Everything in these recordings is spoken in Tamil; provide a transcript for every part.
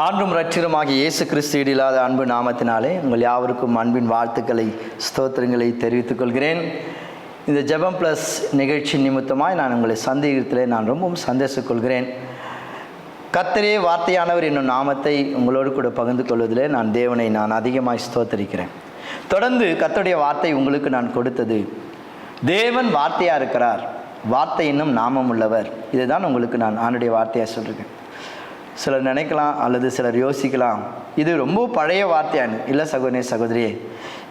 ஆண்டும் ரட்சருமாகிய இயேசு கிறிஸ்து இல்லாத அன்பு நாமத்தினாலே உங்கள் யாவருக்கும் அன்பின் வாழ்த்துக்களை ஸ்தோத்திரங்களை தெரிவித்துக் கொள்கிறேன். இந்த ஜெபம் ப்ளஸ் நிகழ்ச்சி நிமித்தமாய் நான் உங்களை சந்தேகத்திலே நான் ரொம்பவும் சந்தேசிக்கொள்கிறேன் கொள்கிறேன். வார்த்தையானவர் என்னும் நாமத்தை உங்களோடு கூட பகிர்ந்து கொள்வதிலே நான் தேவனை நான் அதிகமாய் ஸ்தோத்தரிக்கிறேன். தொடர்ந்து கத்தருடைய வார்த்தை உங்களுக்கு நான் கொடுத்தது. தேவன் வார்த்தையாக இருக்கிறார். வார்த்தை இன்னும் நாமம் உள்ளவர். இதுதான் உங்களுக்கு நான் ஆண்டுடைய வார்த்தையாக சொல்கிறேன் சிலர் நினைக்கலாம் அல்லது சிலர் யோசிக்கலாம். இது ரொம்ப பழைய வார்த்தையானு இல்லை சகோதரே சகோதரியே.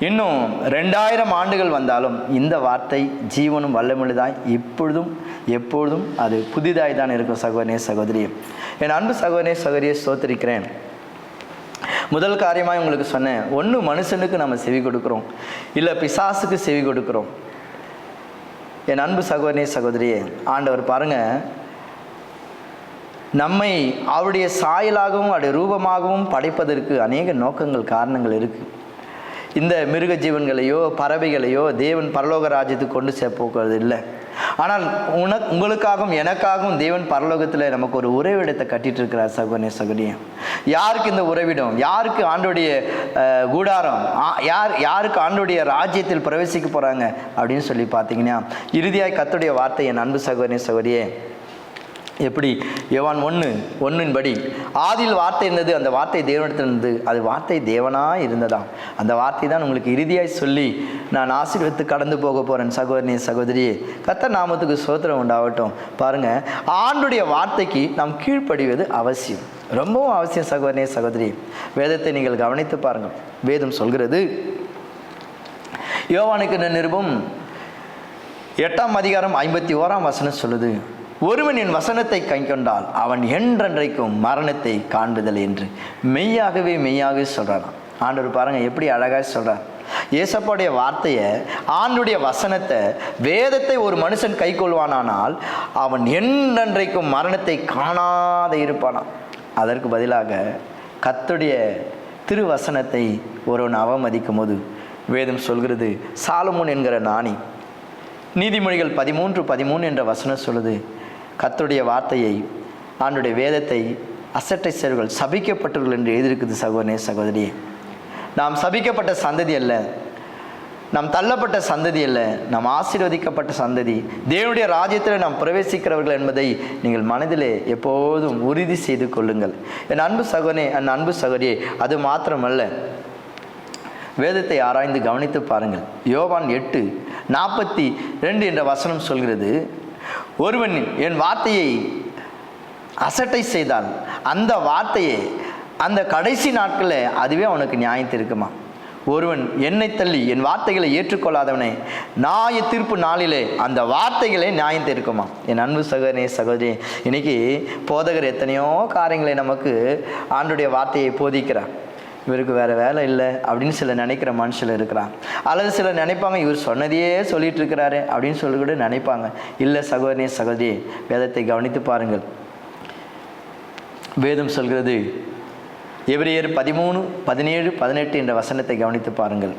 இன்னும் ரெண்டாயிரம் ஆண்டுகள் வந்தாலும் இந்த வார்த்தை ஜீவனும் வல்லமுள்ளதாய் இப்பொழுதும் எப்பொழுதும் அது புதிதாய் தான் இருக்கும் சகோதரே சகோதரியே. என் அன்பு சகோதரே சகோதரியை சோத்தரிக்கிறேன் முதல் காரியமாக உங்களுக்கு சொன்னேன். ஒன்று மனுஷனுக்கு நம்ம செவி கொடுக்குறோம். இல்லை பிசாசுக்கு செவி கொடுக்குறோம். என் அன்பு சகோதரனே சகோதரியே ஆண்டவர் பாருங்கள் நம்மை அவருடைய சாயலாகவும் அவருடைய ரூபமாகவும் படைப்பதற்கு அநேக நோக்கங்கள் காரணங்கள் இருக்குது இந்த மிருக ஜீவன்களையோ பறவைகளையோ தேவன் பரலோக ராஜ்யத்துக்கு கொண்டு சேர்ப்போக்கிறது இல்லை. ஆனால் உன உங்களுக்காகவும் எனக்காகவும் தேவன் பரலோகத்தில் நமக்கு ஒரு உறைவிடத்தை கட்டிட்டு இருக்கிறார் சகோனே சகோனியம் யாருக்கு இந்த உறைவிடம்? யாருக்கு ஆண்டோடைய கூடாரம்? ஆ- யார் யாருக்கு ஆண்டோடைய ராஜ்யத்தில் பிரவேசிக்க போகிறாங்க அப்படின்னு சொல்லி பார்த்தீங்கன்னா இறுதியாக கத்துடைய வார்த்தை என் அன்பு சகோதரனே சகோதரியே எப்படி? யோவான் ஒன்று ஒன்றின் படி ஆதியில் வார்த்தை இருந்தது அந்த வார்த்தை தேவனிடத்தில் இருந்தது. அது வார்த்தை தேவனாக இருந்ததாம் அந்த வார்த்தை தான் உங்களுக்கு இறுதியாய் சொல்லி நான் ஆசீர்வத்து கடந்து போக போகிறேன் சகோதரனே சகோதரியே. கத்த நாமத்துக்கு சோத்திரம் உண்டாகட்டும். பாருங்கள் ஆண்டுடைய வார்த்தைக்கு நாம் கீழ்ப்படிவது அவசியம். ரொம்பவும் அவசியம் சகோதரனே சகோதரி. வேதத்தை நீங்கள் கவனித்து பாருங்கள். வேதம் சொல்கிறது யோவானுக்கு நிருபம் எட்டாம் அதிகாரம் ஐம்பத்தி ஓராம் வசனம் சொல்லுது ஒருவன் என் வசனத்தை கைக்கொண்டால் அவன் என்றென்றைக்கும் மரணத்தை காண்பதில் என்று மெய்யாகவே மெய்யாகவே சொல்கிறான் ஆண்டவர் பாருங்கள் எப்படி அழகாக சொல்கிறார் ஏசப்பாடைய வார்த்தையை ஆண்டுடைய வசனத்தை வேதத்தை ஒரு மனுஷன் கை கொள்வானானால் அவன் என்றென்றைக்கும் மரணத்தை காணாத இருப்பானான் அதற்கு பதிலாக கத்துடைய திருவசனத்தை ஒருவன் அவமதிக்கும் போது வேதம் சொல்கிறது சாலமோன் என்கிற நாணி. நீதிமொழிகள் பதிமூன்று பதிமூணு என்ற வசனம் சொல்லுது கத்துடைய வார்த்தையை ஆண்டுடைய வேதத்தை அசட்டை செயல்கள் சபிக்கப்பட்டவர்கள் என்று எழுதியிருக்குது சகோதரனே சகோதரியே நாம் சபிக்கப்பட்ட சந்ததி அல்ல. நாம் தள்ளப்பட்ட சந்ததி அல்ல. நாம் ஆசீர்வதிக்கப்பட்ட சந்ததி. தேவனுடைய ராஜ்யத்தில் நாம் பிரவேசிக்கிறவர்கள் என்பதை நீங்கள் மனதிலே எப்போதும் உறுதி செய்து கொள்ளுங்கள். என் அன்பு சகோனே என் அன்பு சகோதரியே அது மாத்திரமல்ல. வேதத்தை ஆராய்ந்து கவனித்து பாருங்கள். யோவான் எட்டு நாற்பத்தி ரெண்டு என்ற வசனம் சொல்கிறது ஒருவன் என் வார்த்தையை அசட்டை செய்தால் அந்த வார்த்தையை அந்த கடைசி நாட்களில் அதுவே அவனுக்கு நியாயத்திருக்குமா ஒருவன் என்னை தள்ளி என் வார்த்தைகளை ஏற்றுக்கொள்ளாதவனை நாய தீர்ப்பு நாளிலே அந்த வார்த்தைகளே நியாயம் தீர்க்குமா? என் அன்பு சகோதரே சகோதரி இன்னைக்கு போதகர் எத்தனையோ காரியங்களை நமக்கு ஆண்டுடைய வார்த்தையை போதிக்கிறார். இவருக்கு வேறு வேலை இல்லை அப்படின்னு சில நினைக்கிற மனுஷில் இருக்கிறான். அல்லது சிலர் நினைப்பாங்க இவர் சொன்னதையே சொல்லிட்டு இருக்கிறாரு அப்படின்னு சொல்லி கூட நினைப்பாங்க. இல்லை சகோதரியே சகோதரி வேதத்தை கவனித்து பாருங்கள். வேதம் சொல்கிறது எவ்ரியர் பதிமூணு பதினேழு பதினெட்டு என்ற வசனத்தை கவனித்து பாருங்கள்.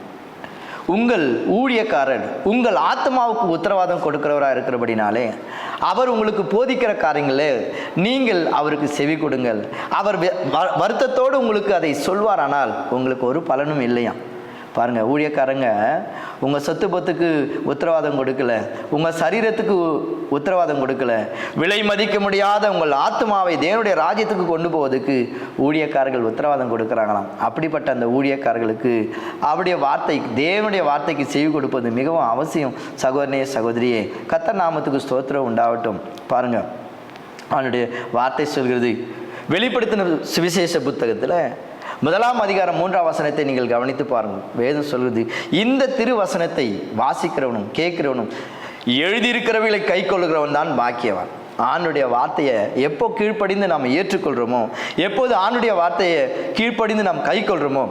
உங்கள் ஊழியக்காரர் உங்கள் ஆத்மாவுக்கு உத்தரவாதம் கொடுக்கிறவராக இருக்கிறபடினாலே அவர் உங்களுக்கு போதிக்கிற காரியங்களே நீங்கள் அவருக்கு செவி கொடுங்கள். அவர் வருத்தத்தோடு உங்களுக்கு அதை சொல்வாரானால் உங்களுக்கு ஒரு பலனும் இல்லையாம். பாருங்கள் ஊழியக்காரங்க உங்கள் சொத்து பத்துக்கு உத்தரவாதம் கொடுக்கல உங்கள் சரீரத்துக்கு உத்தரவாதம் கொடுக்கல விலை மதிக்க முடியாத உங்கள் ஆத்மாவை தேவனுடைய ராஜ்யத்துக்கு கொண்டு போவதுக்கு ஊழியக்காரர்கள் உத்தரவாதம் கொடுக்குறாங்களாம். அப்படிப்பட்ட அந்த ஊழியக்காரர்களுக்கு அவருடைய வார்த்தை தேவனுடைய வார்த்தைக்கு செவி கொடுப்பது மிகவும் அவசியம். சகோதரனே சகோதரியே கத்த நாமத்துக்கு ஸ்தோத்திரம் உண்டாகட்டும். பாருங்கள் அவனுடைய வார்த்தை சொல்கிறது வெளிப்படுத்தின சுவிசேஷ புத்தகத்தில் முதலாம் அதிகாரம் மூன்றாம் வசனத்தை நீங்கள் கவனித்து பாருங்கள். வேதம் சொல்கிறது இந்த திருவசனத்தை வாசிக்கிறவனும் கேட்கிறவனும் எழுதியிருக்கிறவர்களை கை கொள்ளுகிறவன் தான் பாக்கியவான். ஆணுடைய வார்த்தையை எப்போ கீழ்ப்படிந்து நாம் ஏற்றுக்கொள்கிறோமோ எப்போது ஆணுடைய வார்த்தையை கீழ்ப்படிந்து நாம் கை கொள்கிறோமோ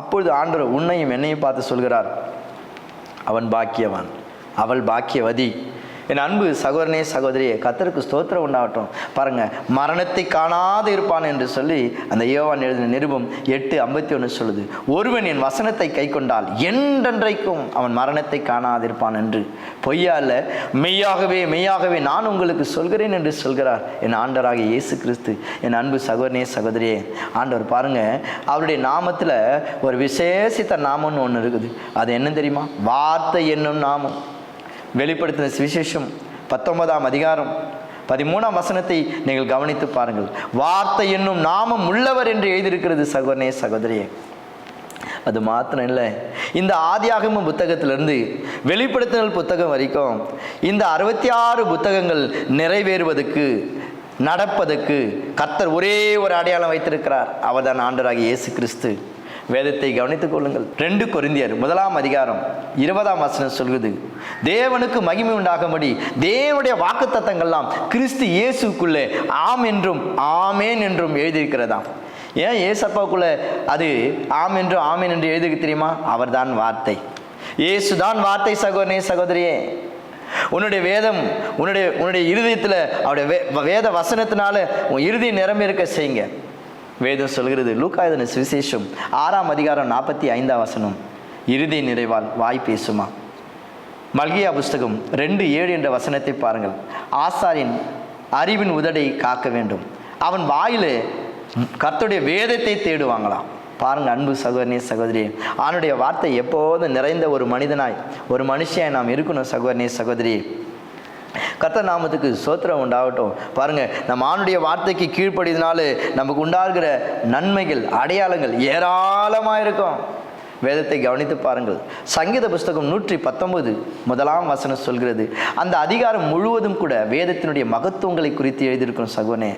அப்பொழுது ஆண்டவர் உன்னையும் என்னையும் பார்த்து சொல்கிறார். அவன் பாக்கியவான். அவள் பாக்கியவதி. என் அன்பு சகோதரனே சகோதரியே கத்தருக்கு ஸ்தோத்திரம் உண்டாகட்டும். பாருங்க மரணத்தை காணாது இருப்பான் என்று சொல்லி அந்த யோவான் எழுதின நிருபம் எட்டு ஐம்பத்தி ஒன்று சொல்லுது. ஒருவன் என் வசனத்தை கை கொண்டால் என்றென்றைக்கும் அவன் மரணத்தை காணாதிருப்பான் என்று. பொய்யா மெய்யாகவே மெய்யாகவே நான் உங்களுக்கு சொல்கிறேன் என்று சொல்கிறார் என் ஆண்டராக இயேசு கிறிஸ்து என் அன்பு சகோதரனே சகோதரியே ஆண்டவர் பாருங்க அவருடைய நாமத்தில் ஒரு விசேஷித்த நாமம்னு ஒன்று இருக்குது. அது என்ன தெரியுமா? வார்த்தை என்னும் நாமம். வெளிப்படுத்தின சுவிசேஷம் பத்தொன்பதாம் அதிகாரம் பதிமூணாம் வசனத்தை நீங்கள் கவனித்து பாருங்கள். வார்த்தை என்னும் நாமம் உள்ளவர் என்று எழுதியிருக்கிறது சகோதரனே சகோதரியே. அது மாத்திரம் இல்லை. இந்த ஆதியாகம புத்தகத்திலிருந்து வெளிப்படுத்தினல் புத்தகம் வரைக்கும் இந்த அறுபத்தி ஆறு புத்தகங்கள் நிறைவேறுவதற்கு நடப்பதற்கு கர்த்தர் ஒரே ஒரு அடையாளம் வைத்திருக்கிறார். அவர்தான் ஆண்டராக இயேசு கிறிஸ்து. வேதத்தை கவனித்துக் கொள்ளுங்கள். ரெண்டு கொரிந்தியர் முதலாம் அதிகாரம் இருபதாம் வசனம் சொல்கிறது தேவனுக்கு மகிமை உண்டாகும்படி தேவனுடைய வாக்குத்தத்தங்கள்லாம் கிறிஸ்து இயேசுக்குள்ளே ஆம் என்றும் ஆமேன் என்றும் எழுதியிருக்கிறதாம். ஏன் ஏசப்பாவுக்குள்ள அது ஆம் என்றும் ஆமேன் என்று எழுதி தெரியுமா? அவர்தான் வார்த்தை. இயேசுதான் வார்த்தை சகோதரனே சகோதரியே. உன்னுடைய வேதம் உன்னுடைய உன்னுடைய இருதயத்தில் அவருடைய வே வேத வசனத்தினால உன் இறுதி நிரம்பி இருக்க செய்யுங்க. வேதம் சொல்கிறது லூக்காயுதன சுவிசேஷம் ஆறாம் அதிகாரம் நாற்பத்தி ஐந்தாம் வசனம். இறுதி நிறைவால் வாய் பேசுமா. மல்கியா புஸ்தகம் ரெண்டு ஏழு என்ற வசனத்தை பாருங்கள். ஆசாரின் அறிவின் உதடை காக்க வேண்டும். அவன் வாயிலே கர்த்துடைய வேதத்தை தேடுவாங்களாம். பாருங்க அன்பு சகோதரனே சகோதரி ஆணுடைய வார்த்தை எப்போதும் நிறைந்த ஒரு மனிதனாய் ஒரு மனுஷன் நாம் இருக்கணும் சகோதரனே சகோதரி கத்த நாமத்துக்கு சோத்திரம் உண்டாகட்டும். பாருங்கள் நம்ம ஆணுடைய வார்த்தைக்கு கீழ்ப்படியதுனால நமக்கு உண்டாகிற நன்மைகள் அடையாளங்கள் ஏராளமாக இருக்கும். வேதத்தை கவனித்து பாருங்கள். சங்கீத புஸ்தகம் நூற்றி பத்தொன்பது முதலாம் வசனம் சொல்கிறது அந்த அதிகாரம் முழுவதும் கூட வேதத்தினுடைய மகத்துவங்களை குறித்து எழுதியிருக்கும் சகுனே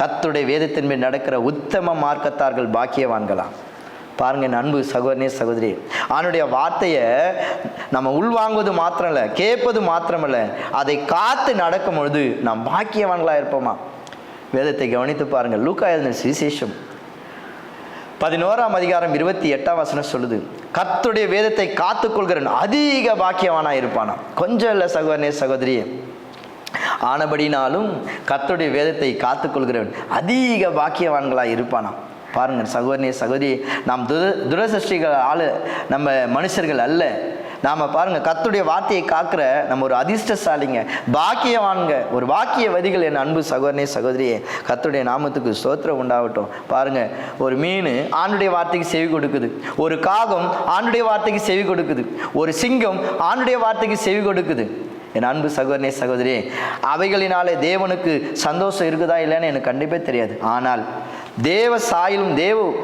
கத்துடைய வேதத்தின் மேல் நடக்கிற உத்தம மார்க்கத்தார்கள் பாக்கியவான்களாம். பாருங்க என் அன்பு சகோதரனே சகோதரி. அவனுடைய வார்த்தையை நம்ம உள்வாங்குவது மாத்திரம் இல்லை கேட்பது மாத்திரமல்ல. அதை காத்து நடக்கும் பொழுது நாம் பாக்கியவான்களாக இருப்போமா? வேதத்தை கவனித்து பாருங்கள் லூக்கா எழுதின சுவிசேஷம். பதினோராம் அதிகாரம் இருபத்தி எட்டாம் வசனம் சொல்லுது கத்துடைய வேதத்தை காத்துக்கொள்கிறன் அதிக பாக்கியவானா இருப்பானா? கொஞ்சம் இல்லை சகோதரனே சகோதரியே ஆனபடினாலும் கத்துடைய வேதத்தை காத்துக்கொள்கிறவன் அதிக பாக்கியவான்களாக இருப்பானாம் பாருங்க சகோதரனே சகோதரி நாம் துர துரசஷ்டிகள் ஆளு நம்ம மனுஷர்கள் அல்ல. நாம் பாருங்க கத்துடைய வார்த்தையை காக்கிற நம்ம ஒரு அதிர்ஷ்டசாலிங்க பாக்கியவான்ங்க. ஒரு வாக்கிய வதிகள் என் அன்பு சகோதரனே சகோதரியே கத்துடைய நாமத்துக்கு சோத்திரம் உண்டாகட்டும். பாருங்க ஒரு மீன் ஆண்டுடைய வார்த்தைக்கு செவி கொடுக்குது. ஒரு காகம் ஆண்டுடைய வார்த்தைக்கு செவி கொடுக்குது. ஒரு சிங்கம் ஆண்டுடைய வார்த்தைக்கு செவி கொடுக்குது. என் அன்பு சகோதரனே சகோதரியே அவைகளினாலே தேவனுக்கு சந்தோஷம் இருக்குதா இல்லைன்னு எனக்கு கண்டிப்பாக தெரியாது. ஆனால் தேவ சாயலும் தேவ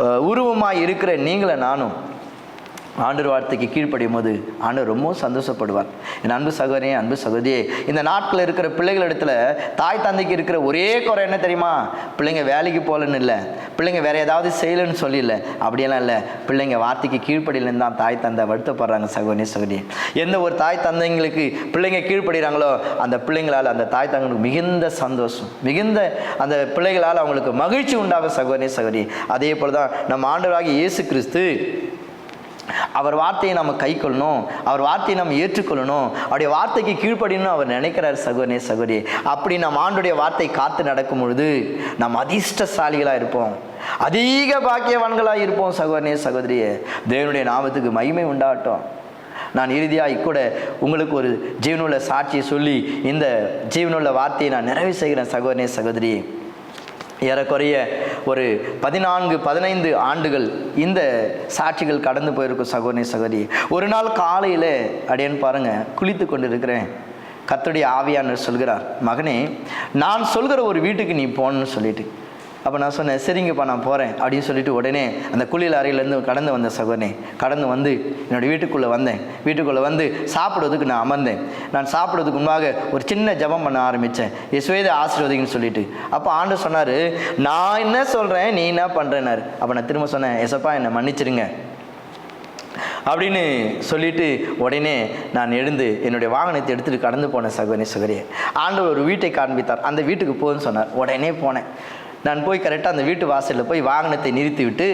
உருவமாய் இருக்கிற நீங்களும் நானும். ஆண்டர் வார்த்தைக்கு கீழ்ப்படியும் போது ஆண்டவர் ரொம்ப சந்தோஷப்படுவார். என் அன்பு சகோதரியே அன்பு சகோதரியே இந்த நாட்டில் இருக்கிற பிள்ளைகள் இடத்துல தாய் தந்தைக்கு இருக்கிற ஒரே குறை என்ன தெரியுமா? பிள்ளைங்க வேலைக்கு போகலன்னு இல்லை. பிள்ளைங்க வேற ஏதாவது செய்யலைன்னு சொல்லிடல அப்படியெல்லாம் இல்லை. பிள்ளைங்க வார்த்தைக்கு கீழ்ப்படியிலன்னு தான் தாய் தந்தை வருத்தப்படுறாங்க சகோதரி சகோதரி எந்த ஒரு தாய் தந்தைங்களுக்கு பிள்ளைங்க கீழ்ப்படுகிறாங்களோ அந்த பிள்ளைங்களால் அந்த தாய் தந்தைங்களுக்கு மிகுந்த சந்தோஷம். மிகுந்த அந்த பிள்ளைகளால் அவங்களுக்கு மகிழ்ச்சி உண்டாகும் சகோதரி சகோதரி அதே போல தான் நம்ம ஆண்டவராக இயேசு கிறிஸ்து அவர் வார்த்தையை நம்ம கை கொள்ளணும். அவர் வார்த்தையை நம்ம ஏற்றுக்கொள்ளணும். அவருடைய வார்த்தைக்கு கீழ்ப்படின்னு அவர் நினைக்கிறார் சகோதரே சகோதரி அப்படி நம்ம ஆண்டுடைய வார்த்தை காத்து நடக்கும் பொழுது நம்ம அதிர்ஷ்டசாலிகளாக இருப்போம். அதிக பாக்கியவான்களாக இருப்போம் சகோதரனே சகோதரியே. தேவனுடைய நாமத்துக்கு மகிமை உண்டாகட்டும். நான் இறுதியாக கூட உங்களுக்கு ஒரு ஜீவனுள்ள சாட்சியை சொல்லி இந்த ஜீவனுள்ள வார்த்தையை நான் நிறைவு செய்கிறேன் சகோதரனே சகோதரியே ஏறக்குறைய ஒரு பதினான்கு பதினைந்து ஆண்டுகள் இந்த சாட்சிகள் கடந்து போயிருக்கும் சகோதரி சகோதரி. ஒரு நாள் காலையில் அப்படின்னு பாருங்க குளித்து கொண்டு இருக்கிறேன் கத்துடைய ஆவியானர் சொல்கிறார் மகனே நான் சொல்கிற ஒரு வீட்டுக்கு நீ போன்னு சொல்லிட்டு அப்போ நான் சொன்னேன் சரிங்கப்பா நான் போகிறேன் அப்படின்னு சொல்லிட்டு உடனே அந்த குளியல் அறையிலேருந்து கடந்து வந்த சகோதரனே கடந்து வந்து என்னோடய வீட்டுக்குள்ளே வந்தேன். வீட்டுக்குள்ளே வந்து சாப்பிடுவதுக்கு நான் அமர்ந்தேன். நான் சாப்பிடுவதுக்கு முன்பாக ஒரு சின்ன ஜெபம் பண்ண ஆரம்பித்தேன் இஸ்வேத ஆசீர்வதிங்கன்னு சொல்லிட்டு. அப்போ ஆண்டு சொன்னார் நான் என்ன சொல்கிறேன் நீ என்ன பண்ணுறேன்னாரு அப்போ நான் திரும்ப சொன்னேன் எசப்பா என்னை மன்னிச்சிருங்க. அப்படின்னு சொல்லிட்டு உடனே நான் எழுந்து என்னுடைய வாகனத்தை எடுத்துகிட்டு கடந்து போனேன் சகோதரி சகோதரியே. ஆண்டவர் ஒரு வீட்டை காண்பித்தார். அந்த வீட்டுக்கு போன்னு சொன்னார். உடனே போனேன். நான் போய் கரெக்டாக அந்த வீட்டு வாசலில் போய் வாகனத்தை நிறுத்திவிட்டு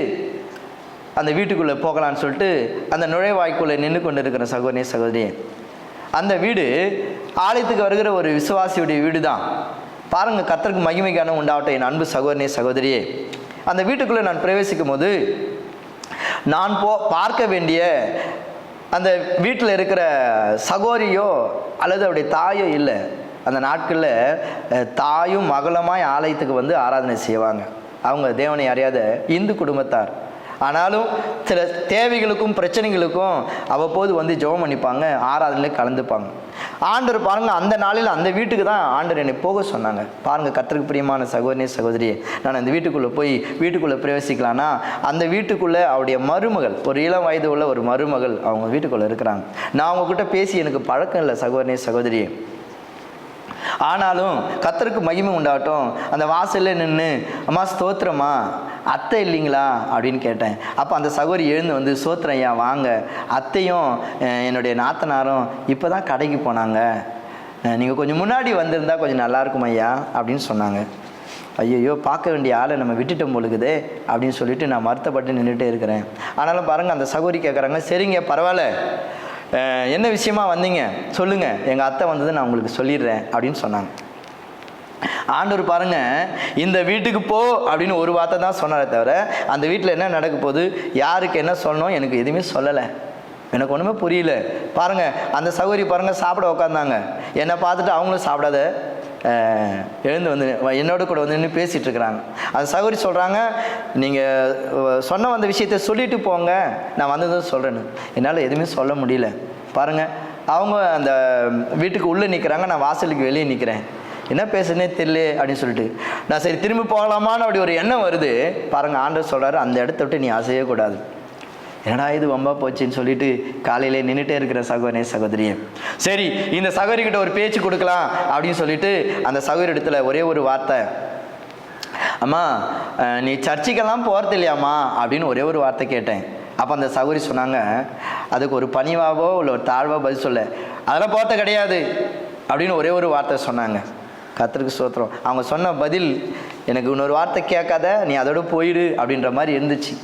அந்த வீட்டுக்குள்ளே போகலான்னு சொல்லிட்டு அந்த நுழைவாய்க்குள்ளே நின்று கொண்டு இருக்கிற சகோதரி சகோதரி அந்த வீடு ஆலயத்துக்கு வருகிற ஒரு விசுவாசியுடைய வீடு தான் பாருங்கள் கத்தருக்கு மகிமைக்கான உண்டாவட்ட என் அன்பு சகோதரனே சகோதரியே. அந்த வீட்டுக்குள்ளே நான் பிரவேசிக்கும் போது நான் போ பார்க்க வேண்டிய அந்த வீட்டில் இருக்கிற சகோரியோ அல்லது அவருடைய தாயோ இல்லை. அந்த நாட்களில் தாயும் மகளுமாய் ஆலயத்துக்கு வந்து ஆராதனை செய்வாங்க. அவங்க தேவனை அறியாத இந்து குடும்பத்தார். ஆனாலும் சில தேவைகளுக்கும் பிரச்சனைகளுக்கும் அவ்வப்போது வந்து ஜெபம் பண்ணிப்பாங்க ஆராதனையில் கலந்துப்பாங்க. ஆண்டர் பாருங்கள் அந்த நாளில் அந்த வீட்டுக்கு தான் ஆண்டர் என்னை போக சொன்னாங்க. பாருங்க கர்த்தருக்கு பிரியமான சகோதரி நான் அந்த வீட்டுக்குள்ளே போய் வீட்டுக்குள்ளே பிரவேசிக்கலான்னா அந்த வீட்டுக்குள்ளே அவருடைய மருமகள் ஒரு இளம் வயது உள்ள ஒரு மருமகள் அவங்க வீட்டுக்குள்ளே இருக்கிறாங்க. நான் அவங்கக்கிட்ட பேசி எனக்கு பழக்கம் இல்லை சகோதரி சகோதரியே. ஆனாலும் கத்தருக்கு மகிமை உண்டாகட்டும். அந்த வாசலில் நின்று அம்மா ஸ்தோத்திரமா அத்தை இல்லைங்களா? அப்படின்னு கேட்டேன். அப்போ அந்த சகோரி எழுந்து வந்து சோத்திரம் ஐயா வாங்க. அத்தையும் என்னுடைய நாத்தனாரும் இப்போ தான் கடைக்கு போனாங்க. நீங்கள் கொஞ்சம் முன்னாடி வந்திருந்தா கொஞ்சம் நல்லாயிருக்கும் ஐயா அப்படின்னு சொன்னாங்க. ஐயையோ பார்க்க வேண்டிய ஆளை நம்ம விட்டுட்டோம் பொழுகுதே அப்படின்னு சொல்லிட்டு நான் வருத்தப்பட்டு நின்றுட்டே இருக்கிறேன். ஆனாலும் பாருங்கள் அந்த சகோரி கேட்குறாங்க சரிங்க பரவாயில்ல. என்ன விஷயமா வந்தீங்க? சொல்லுங்க. எங்கள் அத்தை வந்தது நான் உங்களுக்கு சொல்லிடுறேன் அப்படின்னு சொன்னாங்க. ஆண்டவர் பாருங்க இந்த வீட்டுக்கு போ அப்படின்னு ஒரு வார்த்தை தான் சொன்னாரே தவிர அந்த வீட்டில் என்ன நடக்க போகுது? யாருக்கு என்ன சொல்லணும்? எனக்கு எதுவுமே சொல்லலை. எனக்கு ஒன்றுமே புரியல. பாருங்க அந்த சகோதரி பாருங்க சாப்பிட உக்காந்தாங்க என்னை பார்த்துட்டு அவங்களும் சாப்பிடாத. எழுந்து வந்து என்னோட கூட வந்து நின்று பேசிகிட்டு இருக்கிறாங்க. அது சகோதரி சொல்கிறாங்க நீங்கள் சொன்ன வந்த விஷயத்த சொல்லிட்டு போங்க. நான் வந்ததும் சொல்கிறேன்னு என்னால் எதுவுமே சொல்ல முடியல. பாருங்கள் அவங்க அந்த வீட்டுக்கு உள்ளே நிற்கிறாங்க நான் வாசலுக்கு வெளியே நிற்கிறேன் என்ன பேசுனே தெரியல அப்படின்னு சொல்லிட்டு. நான் சரி திரும்பி போகலாமான்னு அப்படி ஒரு எண்ணம் வருது. பாருங்கள் ஆண்டர் சொல்கிறாரு அந்த இடத்த விட்டு நீ அசையக்கூடாது. என்னடா இது வம்பா போச்சுன்னு சொல்லிட்டு காலையில நின்றுட்டே இருக்கிற சகோதரே சகோதரியே. சரி இந்த சகோதரிகிட்ட ஒரு பேச்சு கொடுக்கலாம் அப்படின்னு சொல்லிட்டு அந்த சகோதரி இடத்துல ஒரே ஒரு வார்த்தை. அம்மா நீ சர்ச்சுக்கெல்லாம் போகிறது இல்லையாம்மா? அப்படின்னு ஒரே ஒரு வார்த்தை கேட்டேன். அப்போ அந்த சகோதரி சொன்னாங்க அதுக்கு ஒரு பணிவாவோ இல்லை ஒரு தாழ்வோ பதில் சொல்ல. அதெல்லாம் போகிறது கிடையாது. அப்படின்னு ஒரே ஒரு வார்த்தை சொன்னாங்க. கத்திரிக்கு சோத்திரம் அவங்க சொன்ன பதில் எனக்கு இன்னொரு வார்த்தை கேட்காத நீ அதோட போயிடு அப்படின்ற மாதிரி இருந்துச்சு.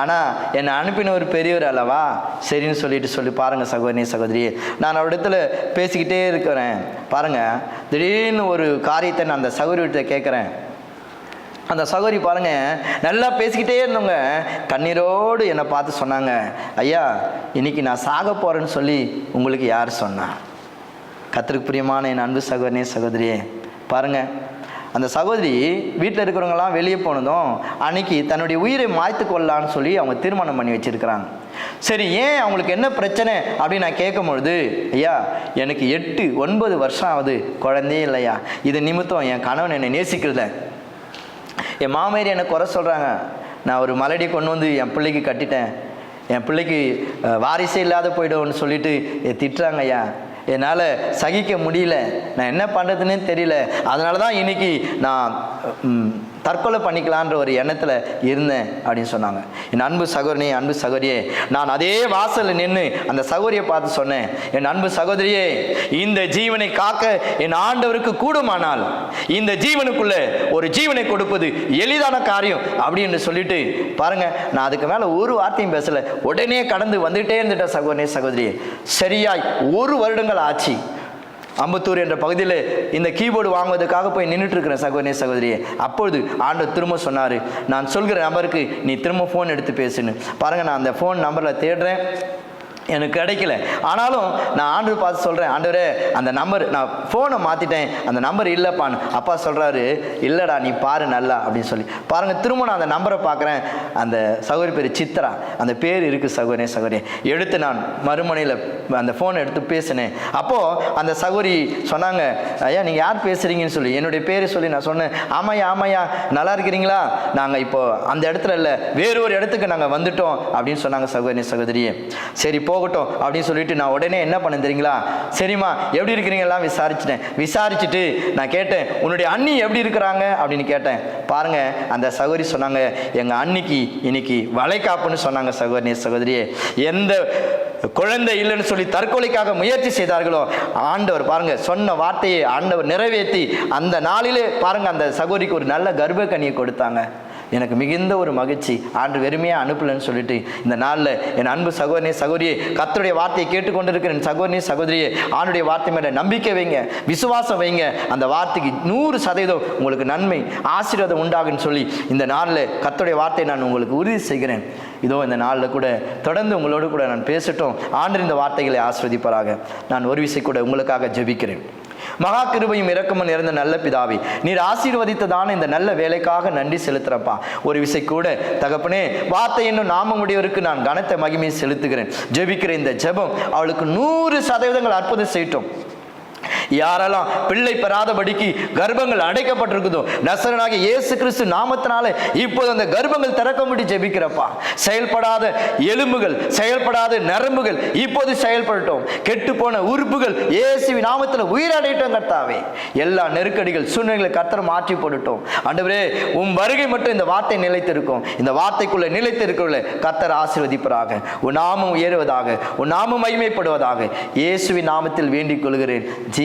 ஆனால் என்னை அனுப்பின ஒரு பெரியவர் அல்லவா? சரின்னு சொல்லிட்டு சொல்லி பாருங்கள் சகோதரி சகோதரி நான் அவரிடத்துல பேசிக்கிட்டே இருக்கிறேன். பாருங்கள் திடீர்னு ஒரு காரியத்தை நான் அந்த சகோதரிகிட்ட கேட்குறேன். அந்த சகோதரி பாருங்கள் நல்லா பேசிக்கிட்டே இருந்தவங்க கண்ணீரோடு என்னை பார்த்து சொன்னாங்க. ஐயா இன்னைக்கு நான் சாக போகிறேன்னு சொல்லி உங்களுக்கு யார் சொன்னா? கத்திற்கு பிரியமான என் அன்பு சகோதரனே சகோதரியே பாருங்கள் அந்த சகோதரி வீட்டில் இருக்கிறவங்கலாம் வெளியே போனதும் அன்னைக்கு தன்னுடைய உயிரை மாய்த்து கொள்ளலான்னு சொல்லி அவங்க தீர்மானம் பண்ணி வச்சிருக்கிறாங்க. சரி ஏன் அவங்களுக்கு என்ன பிரச்சனை அப்படின்னு நான் கேட்கும் பொழுது ஐயா எனக்கு எட்டு ஒன்பது வருஷம் ஆகுது. குழந்தையே இல்லையா? இது நிமித்தம் என் கணவன் என்னை நேசிக்கிறத என் மாமியார் என்னை குறை சொல்கிறாங்க நான் ஒரு மலடி கொண்டு வந்து என் பிள்ளைக்கு கட்டிட்டேன். என் பிள்ளைக்கு வாரிசே இல்லாத போயிடும்னு சொல்லிட்டு திட்டுறாங்க ஐயா. என்னால் சகிக்க முடியல. நான் என்ன பண்ணுறதுன்னு தெரியல. அதனால தான் இன்னைக்கு நான் தற்கொலை பண்ணிக்கலான்ற ஒரு எண்ணத்தில் இருந்தேன் அப்படின்னு சொன்னாங்க. என் அன்பு சகோதரனே அன்பு சகோதரியே நான் அதே வாசலில் நின்று அந்த சகோதரியை பார்த்து சொன்னேன். என் அன்பு சகோதரியே இந்த ஜீவனை காக்க என் ஆண்டவருக்கு கூடுமானால் இந்த ஜீவனுக்குள்ள ஒரு ஜீவனை கொடுப்பது எளிதான காரியம் அப்படின்னு சொல்லிட்டு பாருங்க நான் அதுக்கு மேலே ஒரு வார்த்தையும் பேசலை. உடனே கடந்து வந்துகிட்டே இருந்துட்டேன் சகோதரனே சகோதரியே. சரியாய் ஒரு வருடங்கள் ஆச்சு. அம்பத்தூர் என்ற பகுதியில் இந்த கீபோர்டு வாங்குவதற்காக போய் நின்றுட்டு இருக்கிறேன் சகோதரி சகோதரியே அப்பொழுது ஆண்டவர் திரும்ப சொன்னார் நான் சொல்கிற நம்பருக்கு நீ திரும்ப ஃபோன் எடுத்து பேசுன்னு. பாருங்கள் நான் அந்த ஃபோன் நம்பரில் தேடுறேன். எனக்கு கிடைக்கல. ஆனாலும் நான் ஆண்டு பார்த்து சொல்கிறேன் ஆண்டவரே அந்த நம்பர் நான் ஃபோனை மாற்றிட்டேன் அந்த நம்பர் இல்லைப்பான்னு அப்பா சொல்கிறாரு இல்லைடா நீ பாரு நல்லா அப்படின்னு சொல்லி. பாருங்கள் திரும்ப நான் அந்த நம்பரை பார்க்குறேன். அந்த சகோதரி பேர் சித்ரா. அந்த பேர் இருக்குது சகோதரே சகோதரி. எடுத்து நான் மறுமனையில் அந்த ஃபோனை எடுத்து பேசினேன். அப்போது அந்த சகோதரி சொன்னாங்க ஐயா நீங்கள் யார் பேசுகிறீங்கன்னு சொல்லி. என்னுடைய பேரை சொல்லி நான் சொன்னேன். ஆமாயா ஆமாயா நல்லா இருக்கிறீங்களா? நாங்கள் இப்போ அந்த இடத்துல இல்லை வேறு ஒரு இடத்துக்கு நாங்கள் வந்துட்டோம் அப்படின்னு சொன்னாங்க சகோதரி சகோதரியே. சரி போகட்டும் அப்படின்னு சொல்லிட்டு நான் உடனே என்ன பண்ணேன் தெரியுங்களா? சரிம்மா எப்படி இருக்கிறீங்க? எல்லாம் விசாரிச்சிட்டேன். விசாரிச்சுட்டு நான் கேட்டேன் உன்னுடைய அண்ணி எப்படி இருக்கிறாங்க? அப்படின்னு கேட்டேன். பாருங்க அந்த சகோதரி சொன்னாங்க எங்கள் அன்னிக்கு இன்னைக்கு வளைகாப்புன்னு சொன்னாங்க சகோதரி சகோதரியே. எந்த குழந்தை இல்லைன்னு சொல்லி தற்கொலைக்காக முயற்சி செய்தார்களோ ஆண்டவர் பாருங்க சொன்ன வார்த்தையை ஆண்டவர் நிறைவேற்றி அந்த நாளிலே பாருங்க அந்த சகோதரிக்கு ஒரு நல்ல கர்ப்ப கனியை கொடுத்தாங்க. எனக்கு மிகுந்த ஒரு மகிழ்ச்சி. ஆண்டு வெறுமையாக அனுப்பலன்னு சொல்லிட்டு இந்த நாளில் என் அன்பு சகோதரனே சகோதரியே கத்தருடைய வார்த்தையை கேட்டுக்கொண்டிருக்கிற என் சகோதரனே சகோதரியே ஆண்டுடைய வார்த்தை மேலே நம்பிக்கை வைங்க விசுவாசம் வைங்க. அந்த வார்த்தைக்கு நூறு சதவீதம் உங்களுக்கு நன்மை ஆசீர்வாதம் உண்டாகுன்னு சொல்லி இந்த நாளில் கத்தருடைய வார்த்தையை நான் உங்களுக்கு உறுதி செய்கிறேன். இதோ இந்த நாளில் கூட தொடர்ந்து உங்களோடு கூட நான் பேசட்டும். ஆண்டு இந்த வார்த்தைகளை ஆஸ்வதிப்பராக. நான் ஒரு விசை கூட உங்களுக்காக ஜெபிக்கிறேன். மகா கிருபையும் இரக்கமும் நிறைந்த நல்ல பிதாவி நீர் ஆசீர்வதித்ததான இந்த நல்ல வேலைக்காக நன்றி செலுத்துறப்பா. ஒரு விசை கூட தகப்பனே வார்த்தை என்னும் நாமமுடையவருக்கு நான் கனத்தை மகிமையை செலுத்துகிறேன். ஜெபிக்கிற இந்த ஜெபம் அவளுக்கு நூறு சதவீதங்கள் அற்புதம் செய்யட்டும். யாரெல்லாம் பிள்ளை பெறாதபடிக்கு கர்ப்பங்கள் அடைக்கப்பட்டிருக்குதோ நசரனாக இயேசு கிறிஸ்து நாமத்தினால இப்போது அந்த கர்ப்பங்கள் திறக்கும்படி ஜெபிக்கிறப்பா. செயல்படாத எலும்புகள் செயல்படாத நரம்புகள் இப்போது செயல்படட்டும். கெட்டு போன உறுப்புகள் இயேசு நாமத்தில் உயிரடையட்டும் கர்த்தாவே. எல்லா நெருக்கடிகள் சூழ்நிலைகளை கர்த்தர் மாற்றி போட்டுட்டோம் ஆண்டவரே உன் வருகை மட்டும் இந்த வார்த்தை நிலைத்திருக்கும். இந்த வார்த்தைக்குள்ள நிலைத்திருக்கல கர்த்தர் ஆசீர்வதிப்பராக. உன் நாமம் உயருவதாக உன் நாமம் மகிமைப்படுவதாக இயேசுவின் நாமத்தில் வேண்டிக் கொள்கிறேன்.